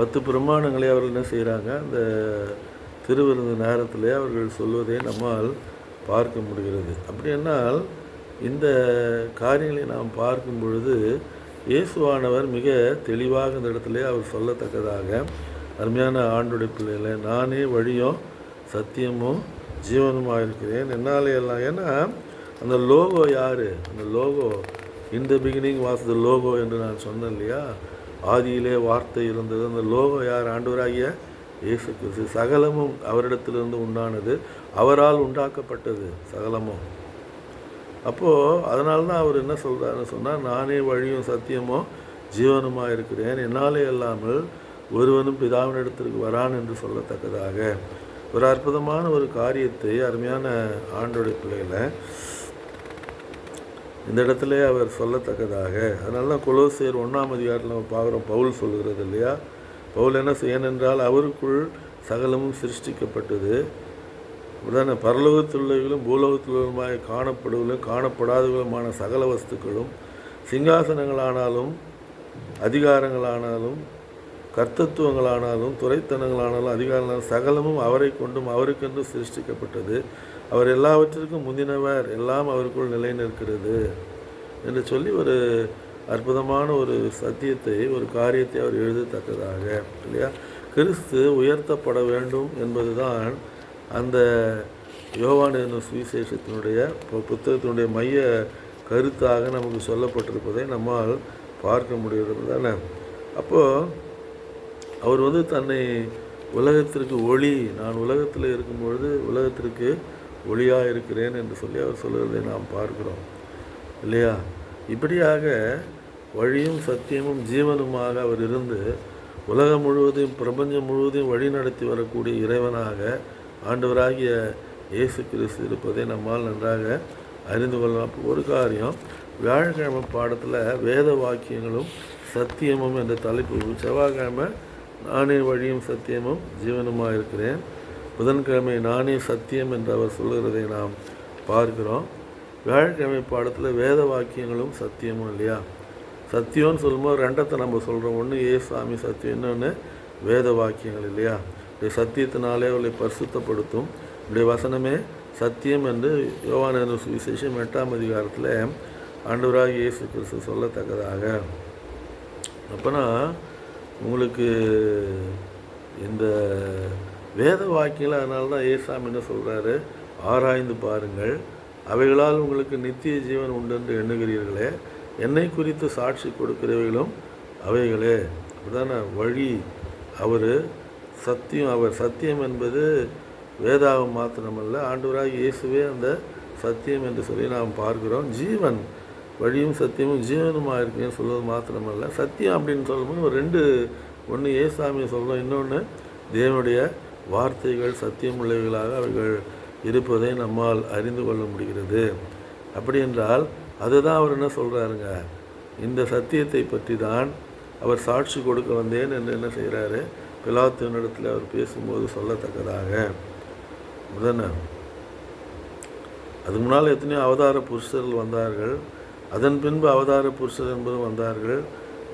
பத்து பிரமாணங்களை அவர்கள் என்ன செய்கிறாங்க அந்த திருவிருந்து நேரத்திலே அவர்கள் சொல்வதை நம்மால் பார்க்க முடிகிறது. அப்படி என்னால் இந்த காரியங்களை நாம் பார்க்கும் பொழுது இயேசுவானவர் மிக தெளிவாக இந்த இடத்துல அவர் சொல்லத்தக்கதாக அருமையான ஆண்டுடைய பிள்ளைகளை நானே வழியும் சத்தியமும் ஜீவனுமாக இருக்கிறேன். என்னாலே எல்லாம் ஏன்னா அந்த லோகோ யார்? அந்த லோகோ இந்த பிகினிங் வாஸ் த லோகோ என்று நான் சொன்னேன் இல்லையா? ஆதியிலே வார்த்தை இருந்தது. அந்த லோக யார்? ஆண்டவராகிய இயேசு கிறிஸ்து. சகலமும் அவரிடத்திலிருந்து உண்டானது. அவரால் உண்டாக்கப்பட்டது சகலமும். அப்போது அதனால தான் அவர் என்ன சொல்கிறாருன்னு சொன்னால் நானே வழியும் சத்தியமும் ஜீவனுமாக இருக்கிறேன். என்னாலே இல்லாமல் ஒருவனும் பிதாவின் இடத்திற்கு வரான் என்று சொல்லத்தக்கதாக. ஒரு அற்புதமான ஒரு காரியத்தை அருமையான ஆண்டோடைய பிள்ளைகளை இந்த இடத்துல அவர் சொல்லத்தக்கதாக. அதனால தான் ஒன்றாம் அதிகாரத்தில் நம்ம பார்க்குறோம் பவுல் சொல்கிறது இல்லையா? பவுல் என்ன ஏனென்றால் அவருக்குள் சகலமும் சிருஷ்டிக்கப்பட்டது. உடனே பரலோகத்துள்ளவர்களும் பூலோகத்துள்ளவருமாய் காணப்படுவதும் காணப்படாதவர்களுமான சகல வஸ்துக்களும் சிங்காசனங்களானாலும் அதிகாரங்களானாலும் கர்த்தத்துவங்களானாலும் துறைத்தனங்களானாலும் அதிகாரங்களானாலும் சகலமும் அவரை கொண்டும் அவருக்கென்று சிருஷ்டிக்கப்பட்டது. அவர் எல்லாவற்றிற்கும் முந்தினவர் எல்லாம் அவருக்குள் நிலை நிற்கிறது என்று சொல்லி ஒரு அற்புதமான ஒரு சத்தியத்தை ஒரு காரியத்தை அவர் எழுதத்தக்கதாக இல்லையா? கிறிஸ்து உயர்த்தப்பட வேண்டும் என்பதுதான் அந்த யோவான் என்னும் சுவிசேஷத்தினுடைய புத்தகத்தினுடைய மைய கருத்தாக நமக்கு சொல்லப்பட்டிருப்பதை நம்மால் பார்க்க முடிகிறது தானே? அப்போது அவர் வந்து தன்னை உலகத்திற்கு ஒளி நான் உலகத்தில் இருக்கும் பொழுது உலகத்திற்கு ஒளியாக இருக்கிறேன் என்று சொல்லி அவர் சொல்லுவதை நாம் பார்க்கிறோம். இல்லையா? இப்படியாக வழியும் சத்தியமும் ஜீவனுமாக அவர் இருந்து உலகம் முழுவதையும் பிரபஞ்சம் முழுவதையும் வழி நடத்தி வரக்கூடிய இறைவனாக ஆண்டவராகிய இயேசு கிறிஸ்து இருப்பதை நம்மால் நன்றாக அறிந்து கொள்ளலாம். ஒரு காரியம் வியாழக்கிழமை பாடத்தில் வேத வாக்கியங்களும் சத்தியமும் என்ற தலைப்பு. செவ்வாய்க்கிழமை நானே வழியும் சத்தியமும் ஜீவனுமாக இருக்கிறேன் புதன்கிழமை நானே சத்தியம் என்று அவர் சொல்லுகிறதை நாம் பார்க்கிறோம். வியாழக்கிழமை பாடத்தில் வேத வாக்கியங்களும் சத்தியமும் இல்லையா? சத்தியம்னு சொல்லும்போது ரெண்டத்தை நம்ம சொல்கிறோம் ஒன்று ஏசாமி சத்தியம் இன்னொன்று வேத வாக்கியங்கள் இல்லையா? இப்படி சத்தியத்தினாலே அவர்களை பரிசுத்தப்படுத்தும். இப்படி வசனமே சத்தியம் என்று யோவான சுவிசேஷம் எட்டாம் அதிகாரத்தில் ஆண்டவராக இயேசு கிறிஸ்து சொல்லத்தக்கதாக. அப்போனா உங்களுக்கு இந்த வேத வாக்கியங்கள் அதனால தான் ஏசாமி என்ன சொல்கிறாரு ஆராய்ந்து பாருங்கள். அவைகளால் உங்களுக்கு நித்திய ஜீவன் உண்டு என்று எண்ணுகிறீர்களே. என்னை குறித்து சாட்சி கொடுக்கிறவைகளும் அவைகளே. அதான வழி அவர் சத்தியம் அவர் சத்தியம் என்பது வேதாவும் மாத்திரமல்ல ஆண்டவராக இயேசுவே அந்த சத்தியம் என்று சொல்லி நாம் பார்க்கிறோம். ஜீவன் வழியும் சத்தியமும் ஜீவனுமாக இருக்குன்னு சொல்வது மாத்திரமல்ல. சத்தியம் அப்படின்னு சொல்லும்போது ஒரு ரெண்டு ஒன்று ஏசாமியை சொல்கிறோம் இன்னொன்று தேவனுடைய வார்த்தைகள் சத்தியம் அவர்கள் இருப்பதை நம்மால் அறிந்து கொள்ள முடிகிறது. அப்படி என்றால் அதுதான் அவர் என்ன சொல்கிறாருங்க இந்த சத்தியத்தை பற்றி தான் அவர் சாட்சி கொடுக்க வந்தேன் என்று என்ன செய்கிறாரு பிலாத்தினிடத்தில் அவர் பேசும்போது சொல்லத்தக்கதாக. முதன்ன அதுக்கு முன்னால் எத்தனையோ அவதார புருஷர்கள் வந்தார்கள். அதன் பின்பு அவதார புருஷர் என்பதும் வந்தார்கள்.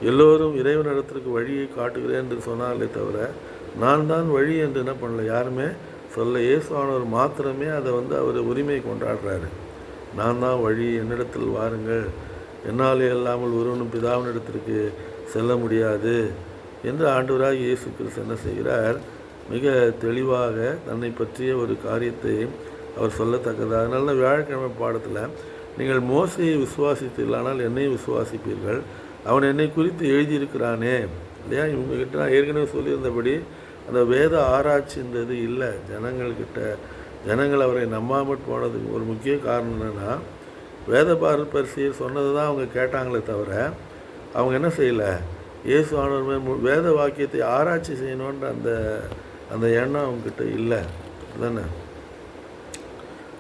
எல்லோரும் இறைவனிடத்திற்கு வழியை காட்டுகிறேன் என்று சொன்னார்களே தவிர நான் தான் வழி என்று என்ன பண்ணல யாருமே சொல்ல இயேசுவானவர் மாத்திரமே அதை வந்து அவர் உரிமை கொண்டாடுறாரு. நான் தான் வழி என்னிடத்தில் வாருங்கள். என்னாலே இல்லாமல் ஒருவனும் பிதாவினிடத்திற்கு செல்ல முடியாது என்று ஆண்டவராக இயேசு கிறிஸ்து என்ன செய்கிறார்? மிக தெளிவாக தன்னை பற்றிய ஒரு காரியத்தை அவர் சொல்லத்தக்கது. அதனால வியாழக்கிழமை பாடத்தில் நீங்கள் மோசையை விசுவாசித்தீர்களானால் என்னை விசுவாசிப்பீர்கள். அவன் என்னை குறித்து எழுதியிருக்கிறானே இல்லையா? இவங்ககிட்ட நான் ஏற்கனவே சொல்லியிருந்தபடி அந்த வேத ஆராய்ச்சின்றது இல்லை. ஜனங்கள்கிட்ட ஜனங்கள் அவரை நம்பாமல் போனதுக்கு ஒரு முக்கிய காரணம் என்னென்னா வேத பாரப்பரிசியை சொன்னது தான் அவங்க கேட்டாங்களே தவிர அவங்க என்ன செய்யலை? இயேசு ஆனவர் மு- வேத வாக்கியத்தை ஆராய்ச்சி செய்யணுன்ற அந்த அந்த எண்ணம் அவங்கக்கிட்ட இல்லை. தானே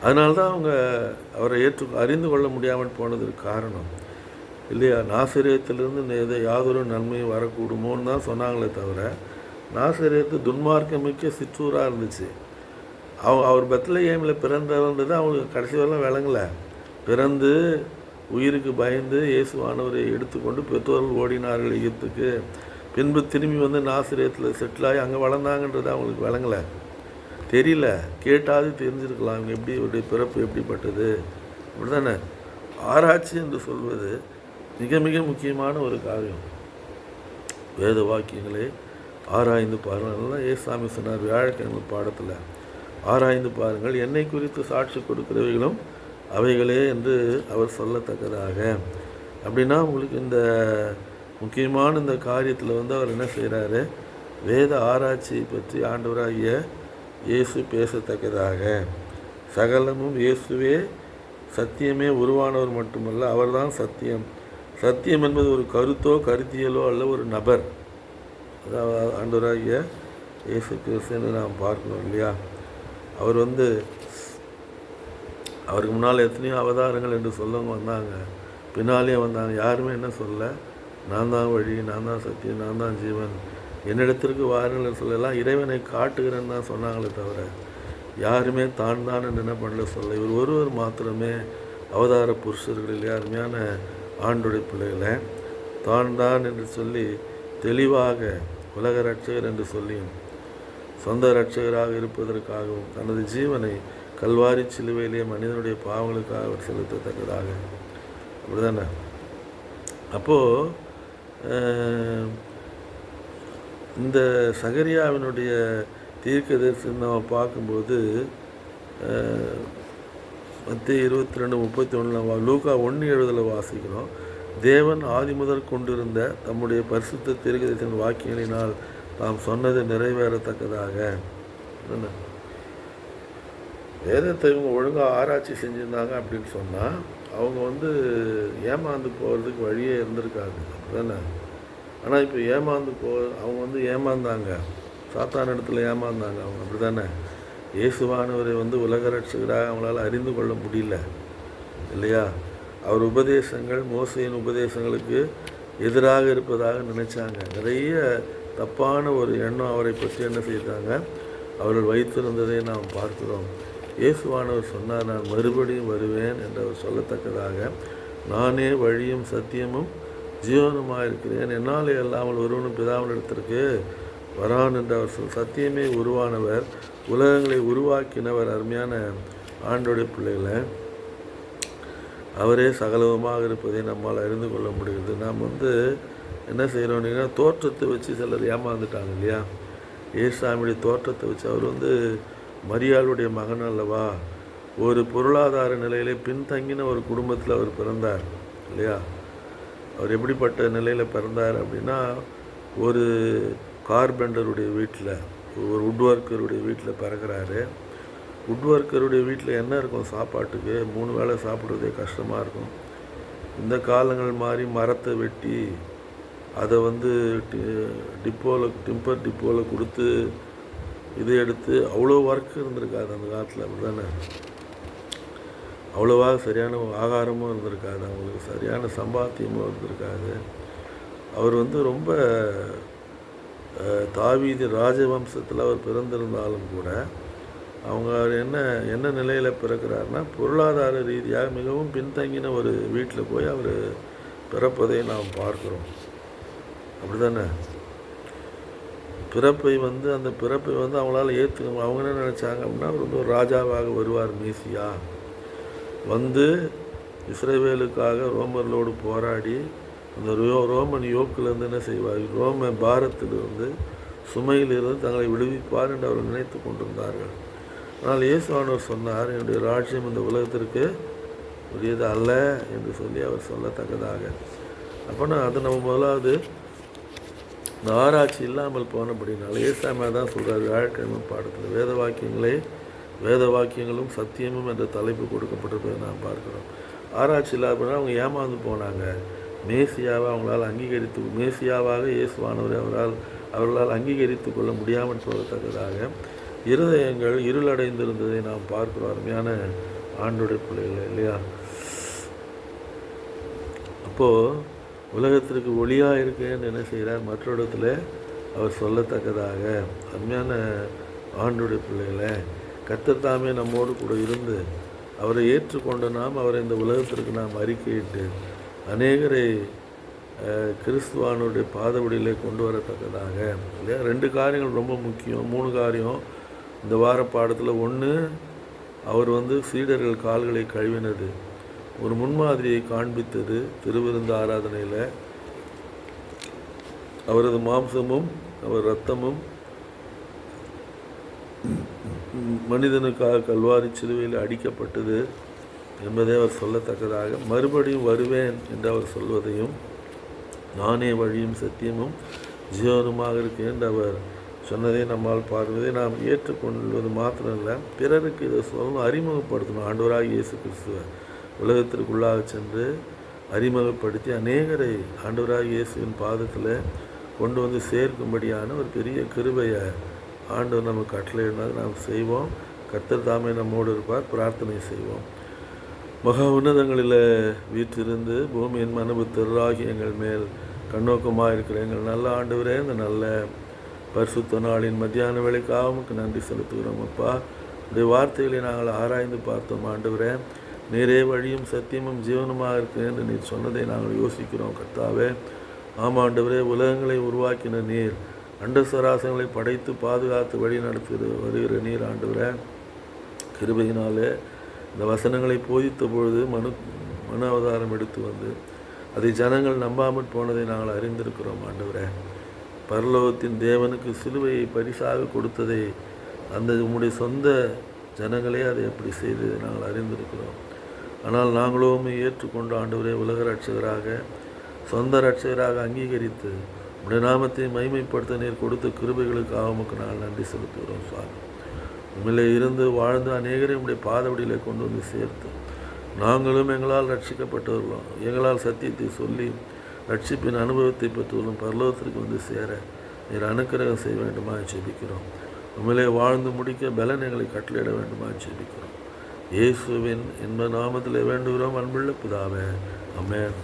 அதனால்தான் அவங்க அவரை ஏற்று அறிந்து கொள்ள முடியாமல் போனதுக்கு காரணம். இல்லையா? நாசிரியத்திலிருந்து எதை யாதொரு நன்மையும் வரக்கூடுமோன்னு தான் சொன்னாங்களே தவிர நாசிரியத்து துன்மார்க்கமிக்க சிற்றூராக இருந்துச்சு. அவ அவர் பெத்லகேமில் பிறந்தவன்றது அவங்களுக்கு கடைசி வரலாம் விளங்கலை. பிறந்து உயிருக்கு பயந்து இயேசுவானவரை எடுத்துக்கொண்டு பெற்றோர்கள் ஓடினார்கள் எகிப்துக்கு. பின்பு திரும்பி வந்து நாசிரியத்தில் செட்டில் ஆகி அங்கே வளர்ந்தாங்கன்றது அவங்களுக்கு விளங்கலை. தெரியல. கேட்டாவது தெரிஞ்சிருக்கலாம். இவங்க எப்படி இவருடைய பிறப்பு எப்படிப்பட்டது? அப்படி தானே ஆராய்ச்சி என்று சொல்வது மிக மிக முக்கியமான ஒரு காரியம். வேத வாக்கியங்களே ஆராய்ந்து பாருங்கள். ஏசாமி சொன்னார் வியாழக்கிழமை பாடத்தில். ஆராய்ந்து பாருங்கள் என்னை குறித்து சாட்சி கொடுக்கிறவைகளும் அவைகளே என்று அவர் சொல்லத்தக்கதாக. அப்படின்னா உங்களுக்கு இந்த முக்கியமான இந்த காரியத்தில் வந்து அவர் என்ன செய்கிறாரு வேத ஆராய்ச்சியை பற்றி ஆண்டவராகிய இயேசு பேசத்தக்கதாக. சகலமும் இயேசுவே சத்தியமே உருவானவர் மட்டுமல்ல அவர்தான் சத்தியம். சத்தியம் என்பது ஒரு கருத்தோ கருத்தியலோ அல்ல ஒரு நபர். ஆண்டவராகிய இயேசு கிறிஸ்துன்னு நாம் பார்க்கணும் இல்லையா? அவர் வந்து அவருக்கு முன்னால் எத்தனையோ அவதாரங்கள் என்று சொல்லவங்க வந்தாங்க. பின்னாலே வந்தாங்க. யாருமே என்ன சொல்ல நான் தான் வழி நான் தான் சத்தியம் நான் தான் ஜீவன். என்னிடத்திற்கு வாருங்கள் சொல்லலாம் இறைவனை காட்டுகிறேன்னு தான் சொன்னாங்களே தவிர யாருமே தான் தான் என்ன பண்ணல சொல்ல இவர் ஒருவர் மாத்திரமே அவதார புருஷர்களில் அருமையான ஆண்டுடைய பிள்ளைகளை தான் தான் என்று சொல்லி தெளிவாக உலக ரட்சகர் என்று சொல்லியும் சொந்த ரட்சகராக இருப்பதற்காகவும் தனது ஜீவனை கல்வாரி சிலுவையிலே மனிதனுடைய பாவங்களுக்காக அவர் செலுத்தத்தக்கதாக. அப்படிதானே? அப்போது இந்த சகரியாவினுடைய தீர்க்க தரிசனம் நம்ம பார்க்கும்போது மத்திய இருபத்தி ரெண்டு முப்பத்தி ஒன்றில் லூக்கா ஒன்று எழுதில் வாசிக்கிறோம். தேவன் ஆதி முதற் கொண்டிருந்த தம்முடைய பரிசுத்த தீர்க்கதரிசன வாக்கியங்களினால் தாம் சொன்னது நிறைவேறத்தக்கதாக. என்ன? வேதத்தை இவங்க ஒழுங்காக ஆராய்ச்சி செஞ்சுருந்தாங்க அப்படின்னு சொன்னால் அவங்க வந்து ஏமாந்து போகிறதுக்கு வழியே இருந்திருக்காது. அப்படிதானே ஆனால் இப்போ ஏமாந்து போ அவங்க வந்து ஏமாந்தாங்க. சாத்தான இடத்துல ஏமாந்தாங்க அவங்க. அப்படி தானே இயேசுவானவரை வந்து உலக ரட்சகராக அவங்களால அறிந்து கொள்ள முடியல. இல்லையா? அவர் உபதேசங்கள் மோசையின் உபதேசங்களுக்கு எதிராக இருப்பதாக நினைச்சாங்க. நிறைய தப்பான ஒரு எண்ணம் அவரை பற்றி என்ன செய்தாங்க? அவர்கள் வைத்திருந்ததை நாம் பார்க்கிறோம். இயேசுவானவர் சொன்னார் நான் மறுபடியும் வருவேன் என்று அவர் சொல்லத்தக்கதாக நானே வழியும் சத்தியமும் ஜீவனுமாக இருக்கிறேன் என்னாலே இல்லாமல் ஒருவனும் பிதாவினிடத்திற்கு வரான் என்று அவர் சொல் சத்தியமே உருவானவர் உலகங்களை உருவாக்கினவர் அருமையான ஆண்டோடைய பிள்ளைகளை அவரே சகலவமாக இருப்பதை நம்மால் அறிந்து கொள்ள முடிகிறது. நாம் வந்து என்ன செய்கிறோன்னா தோற்றத்தை வச்சு சிலர் ஏமாந்துட்டாங்க இல்லையா? ஏசாமியுடைய தோற்றத்தை வச்சு அவர் வந்து மரியாளுடைய மகன் அல்லவா? ஒரு பொருளாதார நிலையிலே பின்தங்கின ஒரு குடும்பத்தில் அவர் பிறந்தார் இல்லையா? அவர் எப்படிப்பட்ட நிலையில் பிறந்தார் அப்படின்னா ஒரு கார்பெண்டருடைய வீட்டில் ஒரு வுட் ஒர்க்கருடைய வீட்டில் பிறகுறாரு உட் ஒர்க்கருடைய வீட்டில் என்ன இருக்கும்? சாப்பாட்டுக்கு மூணு வேளை சாப்பிட்றதே கஷ்டமாக இருக்கும். இந்த காலங்கள் மாதிரி மரத்தை வெட்டி அதை வந்து டிப்போவில் டிம்பர் டிப்போவில் கொடுத்து இதை எடுத்து அவ்வளோ ஒர்க் இருந்திருக்காது அந்த காலத்தில் அப்படி தானே அவ்வளோவா சரியான ஆகாரமும் இருந்திருக்காது அவங்களுக்கு சரியான சம்பாத்தியமும் இருந்திருக்காது. அவர் வந்து ரொம்ப தாவீதி ராஜவம்சத்தில் அவர் பிறந்திருந்தாலும் கூட அவங்க அவர் என்ன என்ன நிலையில் பிறக்கிறாருன்னா பொருளாதார ரீதியாக மிகவும் பின்தங்கின ஒரு வீட்டில் போய் அவர் பிறப்பதை நாம் பார்க்குறோம். அப்படி தானே பிறப்பை வந்து அந்த பிறப்பை வந்து அவங்களால ஏற்றுக்க அவங்க என்ன நினச்சாங்க அப்படின்னா அவர் வந்து ஒரு ராஜாவாக வருவார் மீசியா. வந்து இஸ்ரேவேலுக்காக ரோமர்களோடு போராடி அந்த ரோ ரோமன் யோக்கிலேருந்து என்ன செய்வார்? ரோம பாரத்திலிருந்து சுமையிலிருந்து தங்களை விடுவிப்பார் என்று அவர்கள் நினைத்து கொண்டிருந்தார்கள். ஆனால் இயேசுவானவர் சொன்னார் என்னுடைய ராஜ்யம் இந்த உலகத்திற்கு உரியது அல்ல என்று சொல்லி அவர் சொல்லத்தக்கதாக. அப்போனா அது நம்ம முதலாவது இந்த ஆராய்ச்சி இல்லாமல் போனபடினால ஏசாமியா தான் சொல்கிறார் வியாழக்கிழமை பாடத்தில் வேத வாக்கியங்களே வேத வாக்கியங்களும் சத்தியமும் என்ற தலைப்பு கொடுக்கப்பட்டிருப்பதை நாம் பார்க்கிறோம். ஆராய்ச்சி இல்லாதபடினா அவங்க ஏமாந்து போனாங்க. மேசியாவை அவங்களால் அங்கீகரித்து மேசியாவாக இயேசுவானவரை அவரால் அவர்களால் அங்கீகரித்து கொள்ள முடியாமல் போகத்தக்கதாக. இருதயங்கள் இருளடைந்திருந்ததை நாம் பார்க்கிறோம். அருமையான ஆண்டுடைய பிள்ளைகள் இல்லையா? அப்போது உலகத்திற்கு ஒளியாக இருக்கேன்னு என்ன செய்கிறார்? மற்ற இடத்துல அவர் சொல்லத்தக்கதாக. அருமையான ஆண்டுடைய பிள்ளைகளை கத்தத்தாமே நம்மோடு கூட இருந்து அவரை ஏற்றுக்கொண்ட நாம் அவரை இந்த உலகத்திற்கு நாம் அறிக்கையிட்டு அநேகரை கிறிஸ்துவானுடைய பாதவடியிலே கொண்டு வரத்தக்கதாக. இல்லையா? ரெண்டு காரியங்கள் ரொம்ப முக்கியம். மூணு காரியம் இந்த வார பாடத்தில் ஒன்று அவர் வந்து சீடர்கள் கால்களை கழுவினது. ஒரு முன்மாதிரியை காண்பித்தது திருவிருந்த ஆராதனையில். அவரது மாம்சமும் அவர் ரத்தமும் மனிதனுக்காக கல்வாரி சிலுவையில் அடிக்கப்பட்டது என்பதை அவர் சொல்லத்தக்கதாக. மறுபடியும் வருவேன் என்று அவர் சொல்வதையும் நானே வழியும் சத்தியமும் ஜீவனுமாக இருக்கேன் என்று அவர் சொன்னதை நம்மால் பார்ப்பதை நாம் ஏற்றுக்கொள்வது மாத்திரமல்ல. பிறருக்கு இதை சொல்லணும் அறிமுகப்படுத்தணும். ஆண்டவராக இயேசு கிறிஸ்துவ உலகத்திற்குள்ளாக சென்று அறிமுகப்படுத்தி அநேகரை ஆண்டவராக இயேசுவின் பாதத்தில் கொண்டு வந்து சேர்க்கும்படியான ஒரு பெரிய கிருபையை ஆண்டவர் நமக்கு கட்டளையினால் நாம் செய்வோம். கர்த்தர் தாமே நம்மோடு இருப்பார். பிரார்த்தனை செய்வோம். மகா உன்னதங்களில் வீற்றிருந்து பூமியின் மனபு தெருராகி எங்கள் மேல் கண்ணோக்கமாக இருக்கிற எங்கள் நல்ல ஆண்டவரே இந்த நல்ல பரிசுத்த நாளின் மத்தியான வேலைக்காக உமக்கு நன்றி செலுத்துகிறோம் அப்பா. உடைய வார்த்தைகளை நாங்கள் ஆராய்ந்து பார்த்தோம் ஆண்டவரே. நீரே வழியும் சத்தியமும் ஜீவனமாக இருக்கிறேன் என்று நீர் சொன்னதை நாங்கள் யோசிக்கிறோம் கர்த்தாவே. ஆமாண்டவரே ஆண்டவரே உலகங்களை உருவாக்கின நீர் அண்ட சராசங்களை படைத்து பாதுகாத்து வழி நடத்துகிற வருகிற நீர் ஆண்டவரே. கிருபையினாலே இந்த வசனங்களை போதித்த பொழுது மனு மன அவதாரம் எடுத்து வந்து அதை ஜனங்கள் நம்பாமல் போனதை நாங்கள் அறிந்திருக்கிறோம் ஆண்டவரே. பரலோகத்தின் தேவனுக்கு சிலுவையை பரிசாக கொடுத்ததை அந்த உம்முடைய சொந்த ஜனங்களே அதை எப்படி செய்ததை நாங்கள் அறிந்திருக்கிறோம். ஆனால் நாங்களும் ஏற்றுக்கொண்ட ஏற்றுக்கொண்டு ஆண்டவரே உலக ரட்சகராக சொந்த ரட்சகராக அங்கீகரித்து உடைய நாமத்தை மைமைப்படுத்த நீர் கொடுத்த கிருபைகளுக்கு உமக்கு நாங்கள் நன்றி செலுத்துகிறோம் சுவாமி. உண்மையிலே இருந்து வாழ்ந்து அநேகரை உடைய பாதவடியில் கொண்டு வந்து சேர்த்து நாங்களும் எங்களால் ரட்சிக்கப்பட்டவர்களும் எங்களால் சத்தியத்தை சொல்லி ரட்சிப்பின் அனுபவத்தை பெற்றவர்களும் பரலோகத்திற்கு வந்து சேர நீர் அனுக்கிரகம் செய்ய வேண்டுமா ஜெபிக்கிறோம். உண்மையிலே வாழ்ந்து முடிக்க பலன் எங்களை கட்டளையிட வேண்டுமா ஜெபிக்கிறோம். இயேசுவின் என்ப நாமத்தில் வேண்டுகிறோம் அன்புள்ள புதாவே. அமேன்